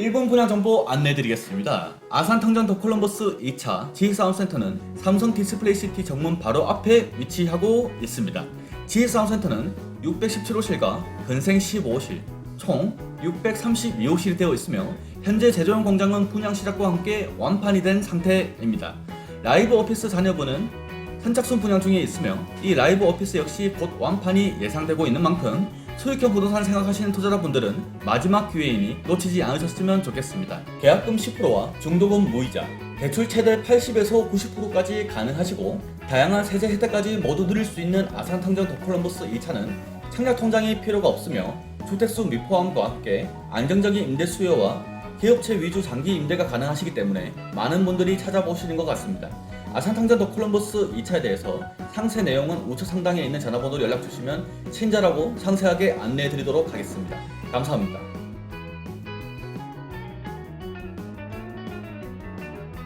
일본 분양 정보 안내드리겠습니다. 아산 탕전 더 콜럼버스 2차 지식사업센터는 삼성 디스플레이 시티 정문 바로 앞에 위치하고 있습니다. 지식사업센터는 617호실과 근생 15호실, 총 632호실이 되어 있으며 현재 제조용 공장은 분양 시작과 함께 완판이 된 상태입니다. 라이브 오피스 잔여부는 선착순 분양 중에 있으며 이 라이브 오피스 역시 곧 완판이 예상되고 있는 만큼 소유권 부동산 생각하시는 투자자분들은 마지막 기회이니 놓치지 않으셨으면 좋겠습니다. 계약금 10%와 중도금 무이자, 대출 최대 80에서 90%까지 가능하시고 다양한 세제 혜택까지 모두 누릴 수 있는 아산탕전 더콜럼버스 2차는 청약 통장이 필요가 없으며 주택수 미포함과 함께 안정적인 임대 수요와 기업체 위주 장기 임대가 가능하시기 때문에 많은 분들이 찾아보시는 것 같습니다. 아산탕전 더 콜럼버스 2차에 대해서 상세 내용은 우측 상단에 있는 전화번호로 연락 주시면 친절하고 상세하게 안내해 드리도록 하겠습니다. 감사합니다.